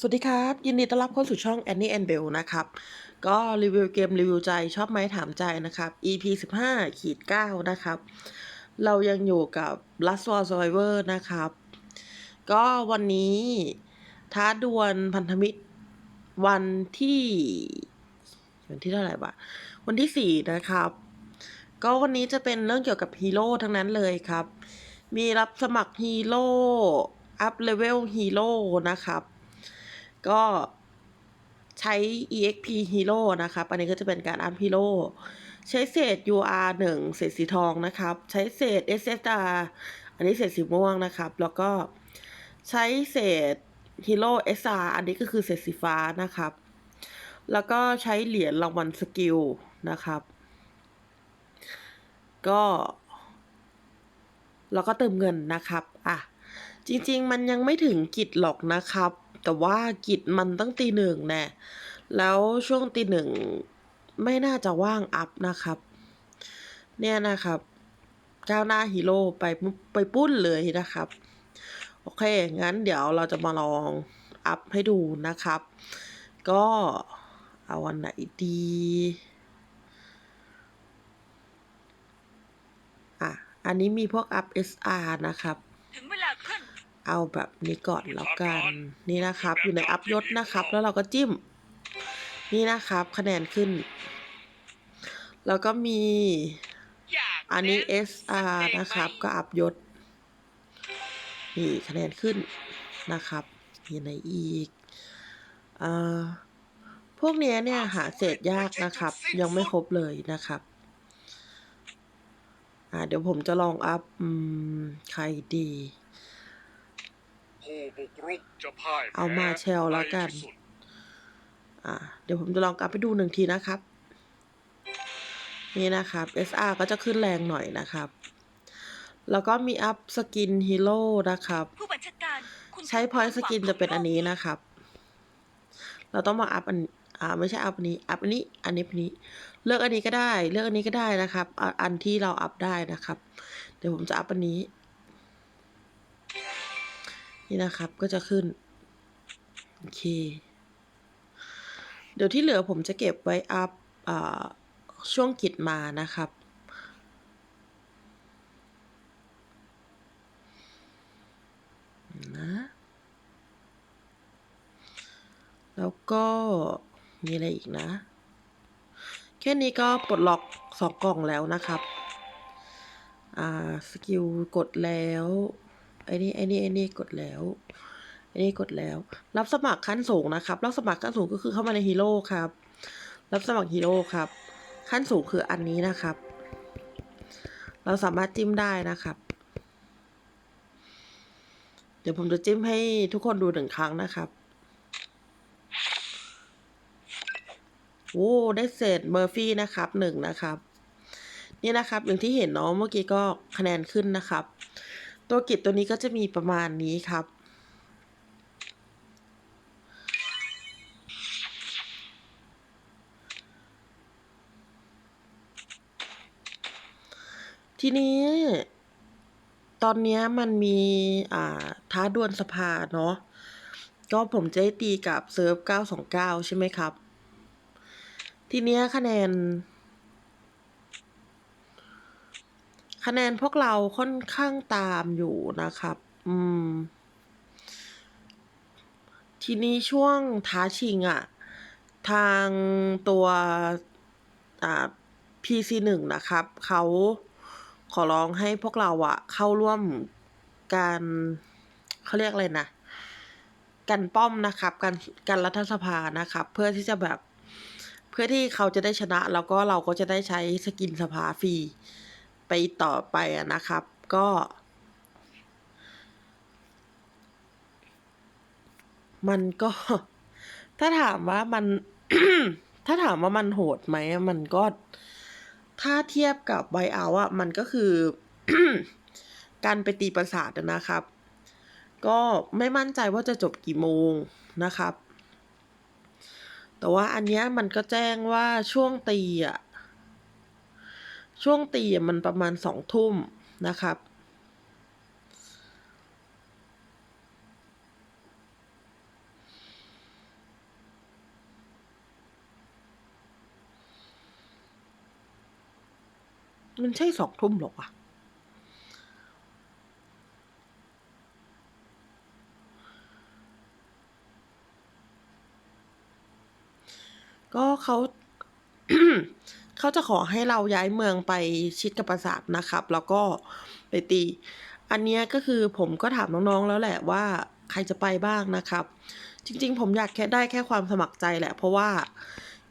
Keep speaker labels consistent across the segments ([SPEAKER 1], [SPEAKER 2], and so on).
[SPEAKER 1] สวัสดีครับ ยินดีต้อนรับเข้าสู่ช่อง Annie and Bell นะครับ ก็รีวิวเกมรีวิวใจชอบไหมถามใจนะครับ EP 15ขีด9นะครับ เรายังอยู่กับ Last War Survivor นะครับ ก็วันนี้ท้าดวลพันธมิตรวันที่ วันที่เท่าไหร่บะวันที่ 4 นะครับ ก็วันนี้จะเป็นเรื่องเกี่ยวกับฮีโร่ทั้งนั้นเลยครับ มีรับสมัครฮีโร่อัพเลเวลฮีโร่นะครับ ก็ใช้ exp hero นะครับอันนี้ก็จะเป็นการอัพฮีโร่ใช้เศษ ur 1เศษสีทองนะครับ ใช้เศษ ssr อันนี้เศษสีม่วงนะครับ แล้วก็ใช้เศษฮีโร่ sr อันนี้ก็คือเศษสีฟ้านะครับ แล้วก็ใช้เหรียญรางวัลสกิลนะครับ ก็แล้วก็เติมเงินนะครับ อะ จริง ๆ มันยังไม่ถึงกิจหรอกนะครับ แต่ว่ากิจมันตั้งตีหนึ่งแน่แล้วช่วงตีหนึ่งไม่น่าจะว่างอัพนะครับ เนี่ยนะครับก้าวหน้าฮีโร่ไปไปปุ้นเลยนะครับ โอเค งั้นเดี๋ยวเราจะมาลองอัพให้ดูนะครับ ก็เอาวันไหนดีอะอันนี้มีพวกอัพ SR นะครับ
[SPEAKER 2] ถึงเวลาขึ้น
[SPEAKER 1] เอาแบบนี้ก่อนแล้วกันนี่นะครับ อยู่ในอัพยศนะครับ แล้วเราก็จิ้ม นี่นะครับ คะแนนขึ้น แล้วก็มี
[SPEAKER 2] อยาก
[SPEAKER 1] อันนี้
[SPEAKER 2] เล่
[SPEAKER 1] SR นะครับ ก็อัพยศนี่คะแนนขึ้นนะครับมีไหนอีกอ่าพวกเนี้ยเนี่ยหาเศษยากนะครับ ยังไม่ครบเลยนะครับอ่าเดี๋ยวผมจะลองอัพอืมใครดี
[SPEAKER 3] ผู้บุกรุกจะพ่ายแพ้
[SPEAKER 1] เอามาแชลแล้วกัน
[SPEAKER 3] ในที่สุด
[SPEAKER 1] อ่าเดี๋ยวผมจะลองกลับไปดูหนึ่งทีนะครับ นี่นะครับ SR ก็จะขึ้นแรงหน่อยนะครับ แล้วก็มีอัพสกินฮีโร่นะครับ
[SPEAKER 2] ผู้บัญชาการคุณ
[SPEAKER 1] ใช้พอยต์สกินจะเป็นอันนี้นะครับ เราต้องมาอัพอัน อ่า ไม่ใช่อัพอันนี้ อัพอันนี้ อันนี้อันนี้ เลือกอันนี้ก็ได้ เลือกอันนี้ก็ได้นะครับอ่าอันที่เราอัพได้นะครับ เดี๋ยวผมจะอัพอันนี้ นี่นะครับก็จะขึ้น โอเค เดี๋ยวที่เหลือผมจะเก็บไว้อัพอช่วงกิจมานะครับ นะ แล้วก็มีอะไรอีกนะ แค่นี้ก็ปลดล็อกสองกล่องแล้วนะครับ อ่า สกิลกดแล้ว ไอ้นี่ไอ้นี่ไอ้นี่กดแล้วไอ้นี่กดแล้ว รับสมัครขั้นสูงนะครับ รับสมัครขั้นสูงก็คือเข้ามาในฮีโร่ครับ รับสมัครฮีโร่ครับ ขั้นสูงคืออันนี้นะครับ เราสามารถจิ้มได้นะครับ เดี๋ยวผมจะจิ้มให้ทุกคนดูหนึ่งครั้งนะครับโอ้ได้เศษเมอร์ฟี่นะครับหนึ่งนะครับ นี่นะครับ อย่างที่เห็นเนาะเมื่อกี้ก็คะแนนขึ้นนะครับ ตัวกิจตัวนี้ก็จะมีประมาณนี้ครับ ทีนี้ตอนนี้มันมีอ่าท้าดวลสภาเนาะก็ผมจะตีกับเซิร์ฟ 929 ใช่ไหมครับ ทีเนี้ยคะแนน คะแนนพวกเราค่อนข้างตามอยู่นะครับ อืม ทีนี้ช่วงท้าชิงอะ่ะทางตัวอ่า PC หนึ่งนะครับ เขาขอร้องให้พวกเราอะเข้าร่วมการเขาเรียกอะไรนะกันป้อมนะครับกันกันรัฐสภานะครับ เพื่อที่จะแบบ เพื่อที่เขาจะได้ชนะ แล้วก็เราก็จะได้ใช้สกินสภาฟรี ไปต่อไปอะนะครับ ก็ มันก็ ถ้าถามว่ามัน ถ้าถามว่ามันโหดไหมมันก็ ถ้าเทียบกับไวเอาอะมันก็คือ การไปตีประสาทนะครับ ก็ไม่มั่นใจว่าจะจบกี่โมงนะครับแต่ว่าอันเนี้ยมันก็แจ้งว่าช่วงตีอะ ช่วงตีมันประมาณสองทุ่มนะครับมันใช่สองทุ่มหรอกอะก็เขา เขาจะขอให้เราย้ายเมืองไปชิดกับปราสาทนะครับ แล้วก็ไปตี อันนี้ก็คือผมก็ถามน้องๆแล้วแหละว่าใครจะไปบ้างนะครับ จริงๆ ผมอยากแค่ได้แค่ความสมัครใจแหละ เพราะว่า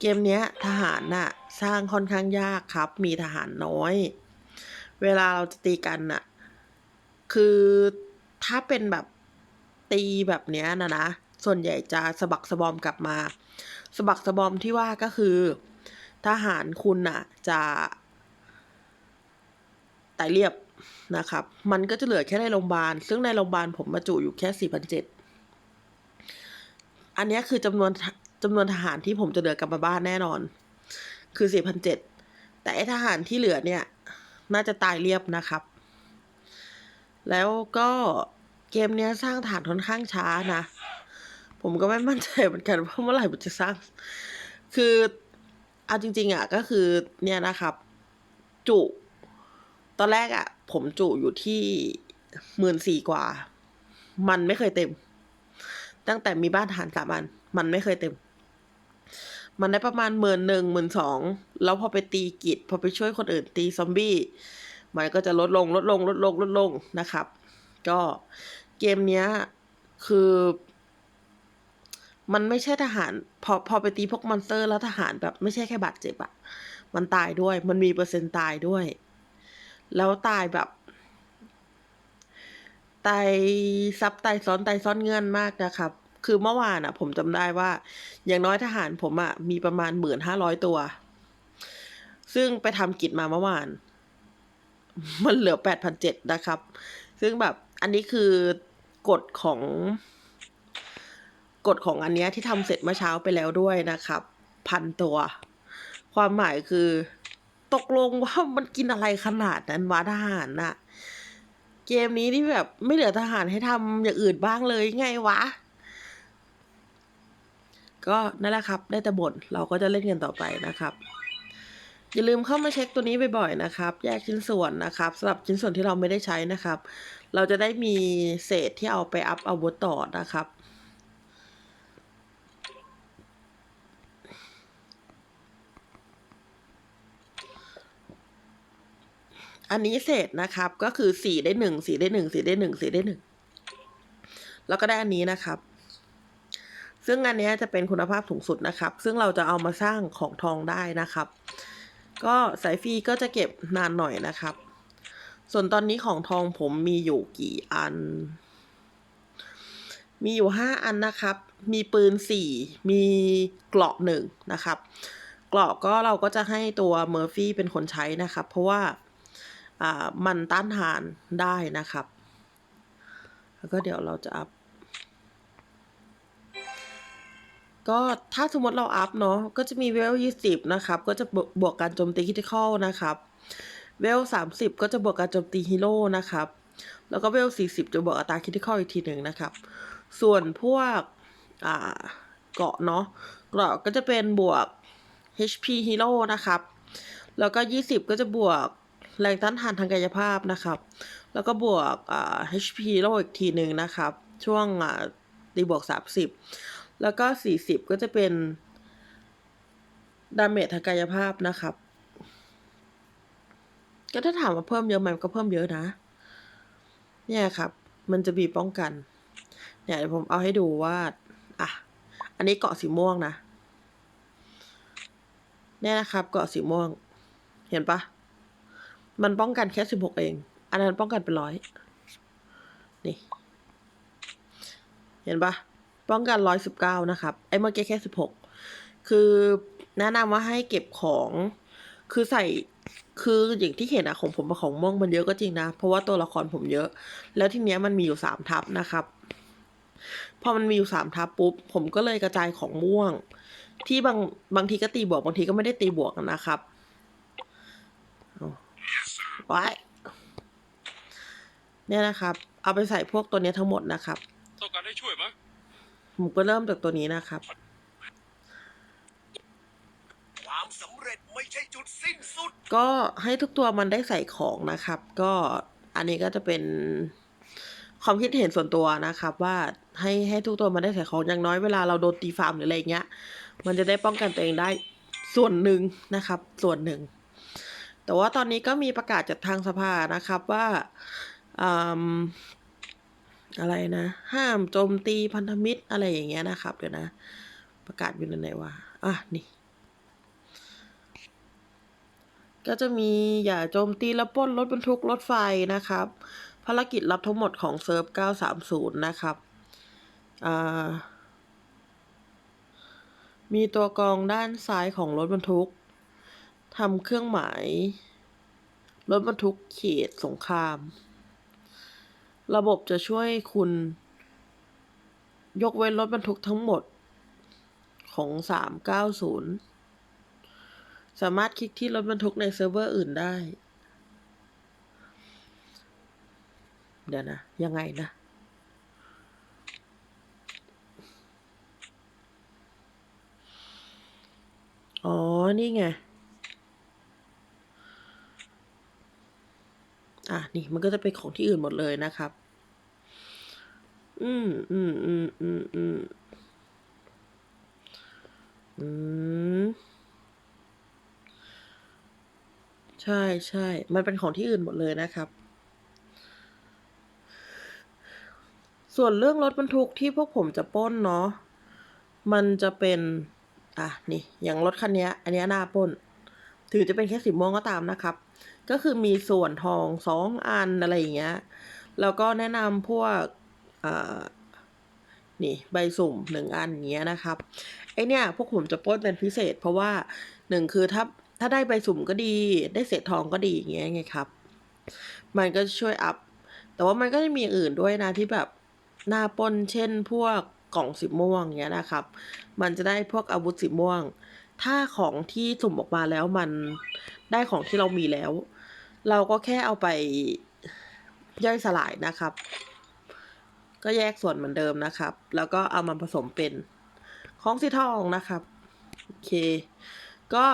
[SPEAKER 1] เกมนี้ทหารน่ะสร้างค่อนข้างยากครับ มีทหารน้อย เวลาเราจะตีกันน่ะ คือถ้าเป็นแบบตีแบบเนี้ยนะนะ ส่วนใหญ่จะสะบักสะบอมกลับมาสะบักสะบอมที่ว่าก็คือ ทหารคุณน่ะจะตายเรียบนะครับ มันก็จะเหลือแค่ในโรงพยาบาล ซึ่งในโรงพยาบาลผมมาจุอยู่แค่สี่พันเจ็ดอันนี้คือจำนวนจำนวนทหารที่ผมจะเหลือกลับมาบ้านแน่นอน คือสี่พันเจ็ดแต่ไอทหารที่เหลือเนี่ย น่าจะตายเรียบนะครับ แล้วก็เกมเนี้ยสร้างฐานค่อนข้างช้านะ ผมก็ไม่มั่นใจเหมือนกันว่าเมื่อไหร่มันจะสร้าง คือ เอาจริง ๆ อะ ก็คือเนี่ยนะครับ จุ ตอนแรกอะ ผมจุอยู่ที่หมื่นสี่กว่า มันไม่เคยเต็ม ตั้งแต่มีบ้านฐานสามันมันไม่เคยเต็ม มันได้ประมาณหมื่นหนึ่งหมื่นสองแล้วพอไปตีกิจพอไปช่วยคนอื่นตีซอมบี้ มันก็จะลดลงลดลงลดลงลดลงนะครับ ก็เกมเนี้ยคือ มันไม่ใช่ทหาร พอพอไปตีพวกมอนสเตอร์แล้วทหารแบบไม่ใช่แค่บาดเจ็บอะมันตายด้วย มันมีเปอร์เซ็นต์ตายด้วย แล้วตายแบบตายซับตายซ้อนตายซ้อนเงื่อนมากนะครับ คือเมื่อวานอะผมจำได้ว่า อย่างน้อยทหารผมอะมีประมาณหมื่นห้าร้อยตัว ซึ่งไปทำกิจมาเมื่อวาน มันเหลือแปดพันเจ็ดนะครับ ซึ่งแบบอันนี้คือกฎของ กฎของอันเนี้ยที่ทำเสร็จเมื่อเช้าไปแล้วด้วยนะครับ พันตัว ความหมายคือ ตกลงว่ามันกินอะไรขนาดนั้นวะทหารน่ะ เกมนี้นี่แบบไม่เหลือทหารให้ทำอย่างอื่นบ้างเลยไงวะ ก็นั่นแหละครับ ได้แต่บ่นเราก็จะเล่นกันต่อไปนะครับอย่าลืมเข้ามาเช็คตัวนี้บ่อยๆนะครับ แยกชิ้นส่วนนะครับสำหรับชิ้นส่วนที่เราไม่ได้ใช้นะครับ เราจะได้มีเศษที่เอาไปอัพอาวุธต่อนะครับ อันนี้เศษนะครับ ก็คือสี่ได้หนึ่งสี่ได้หนึ่งสี่ได้หนึ่งสี่ได้หนึ่งแล้วก็ได้อันนี้นะครับ ซึ่งอันนี้จะเป็นคุณภาพสูงสุดนะครับ ซึ่งเราจะเอามาสร้างของทองได้นะครับ ก็สายฟรีก็จะเก็บนานหน่อยนะครับ ส่วนตอนนี้ของทองผมมีอยู่กี่อัน มีอยู่ห้าอันนะครับ มีปืนสี่มีเกราะหนึ่งนะครับเกราะก็เราก็จะให้ตัวเมอร์ฟี่เป็นคนใช้นะครับ เพราะว่า มันต้านทานได้นะครับ แล้วก็เดี๋ยวเราจะอัพ ก็ถ้าสมมติเราอัพเนาะก็จะมีเวลยี่สิบนะครับ ก็จะบวกการโจมตีคิติคอลนะครับ เวลสามสิบก็จะบวกการโจมตีฮีโร่นะครับ แล้วก็เวลสี่สิบจะบวกอัตราคิติคอลอีกทีหนึ่งนะครับ ส่วนพวกเกาะเนาะเกาะก็จะเป็นบวก HP Hero นะครับ แล้วก็ยี่สิบก็จะบวก แรงต้านทานทางกายภาพนะครับ แล้วก็บวกอ่ HP Hero อีกทีหนึ่งนะครับ ช่วงอ่าตีบวกสามสิบแล้วก็สี่สิบก็จะเป็นดาเมจทางกายภาพนะครับ ก็ถ้าถามว่าเพิ่มเยอะไหมก็เพิ่มเยอะนะ เนี่ยครับ มันจะมีป้องกัน เนี่ยเดี๋ยวผมเอาให้ดูว่า อะ อันนี้เกาะสีม่วงนะ เนี่ยนะครับ เกาะสีม่วง เห็นปะ มันป้องกันแค่สิบหกเอง อันนั้นป้องกันเป็นร้อย นี่ เห็นปะป้องกันร้อยสิบเก้านะครับ ไอ้เมื่อกี้แค่สิบหก คือแนะนำว่าให้เก็บของ คือใส่ คืออย่างที่เห็นอะของผมกับของม่วงมันเยอะก็จริงนะ เพราะว่าตัวละครผมเยอะ แล้วทีเนี้ยมันมีอยู่สามทับนะครับ พอมันมีอยู่สามทับปุ๊บ ผมก็เลยกระจายของม่วง ที่บางบางทีก็ตีบวกบางทีก็ไม่ได้ตีบวกนะครับ ไว้เนี่ยนะครับ เอาไปใส่พวกตัวเนี้ยทั้งหมดนะครับ
[SPEAKER 3] ต้องการให้ช่วยไหม
[SPEAKER 1] ผมก็เริ่มจากตัวนี้นะครับ
[SPEAKER 3] ความสำเร็จไม่ใช่จุดสิ้นสุด
[SPEAKER 1] ก็ให้ทุกตัวมันได้ใส่ของนะครับ ก็อันนี้ก็จะเป็นความคิดเห็นส่วนตัวนะครับ ว่าให้ให้ทุกตัวมันได้ใส่ของอย่างน้อยเวลาเราโดนตีฟาร์มหรืออะไรเงี้ย มันจะได้ป้องกันตัวเองได้ส่วนหนึ่งนะครับ ส่วนหนึ่ง แต่ว่าตอนนี้ก็มีประกาศจากทางสภานะครับว่าอะไรนะ ห้ามโจมตีพันธมิตรอะไรอย่างเงี้ยนะครับ เดี๋ยวนะ ประกาศอยู่ในไหนวะอะนี่ ก็จะมีอย่าโจมตีและป้นรถบรรทุกรถไฟนะครับ ภารกิจลับทั้งหมดของเซิร์ฟ 930 นะครับมีตัวกองด้านซ้ายของรถบรรทุก ทำเครื่องหมาย รถบรรทุกเขตสงคราม ระบบจะช่วยคุณ ยกเว้นรถบรรทุกทั้งหมดของ 390 สามารถคลิกที่รถบรรทุกในเซิร์ฟเวอร์อื่นได้ เดี๋ยวนะ ยังไงนะ อ๋อ นี่ไง อะนี่มันก็จะเป็นของที่อื่นหมดเลยนะครับ อืมอืมอืมอืมอืมอืมใช่ใช่ มันเป็นของที่อื่นหมดเลยนะครับ ส่วนเรื่องรถบรรทุกที่พวกผมจะป้นเนาะ มันจะเป็น อะ นี่ อย่างรถคันนี้ อันนี้หน้าป้นถึงจะเป็นแค่สีม่วงก็ตามนะครับ ก็คือมีส่วนทองสองอันอะไรอย่างเงี้ย แล้วก็แนะนำพวกอ่านี่ใบสุ่มหนึ่งอันอย่างเงี้ยนะครับไอเนี่ยพวกผมจะป้นเป็นพิเศษ เพราะว่าหนึ่งคือถ้าถ้าได้ใบสุ่มก็ดี ได้เศษทองก็ดีอย่างเงี้ยไงครับ มันก็ช่วยอัพ แต่ว่ามันก็จะมีอื่นด้วยนะที่แบบหน้าป้นเช่นพวกกล่องสีม่วงเงี้ยนะครับ มันจะได้พวกอาวุธสีม่วง ถ้าของที่สุ่มออกมาแล้วมัน ได้ของที่เรามีแล้ว เราก็แค่เอาไปย่อยสลายนะครับ ก็แยกส่วนเหมือนเดิมนะครับ แล้วก็เอามาผสมเป็นของสีทองนะครับโอเค ก็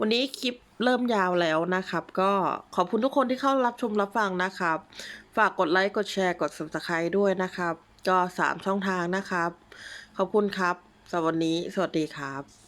[SPEAKER 1] วันนี้คลิปเริ่มยาวแล้วนะครับ ก็ขอบคุณทุกคนที่เข้ารับชมรับฟังนะครับ ฝากกดไลค์กดแชร์กด subscribe ด้วยนะครับ ก็สามช่องทางนะครับ ขอบคุณครับสำหรับวันนี้ สวัสดีครับ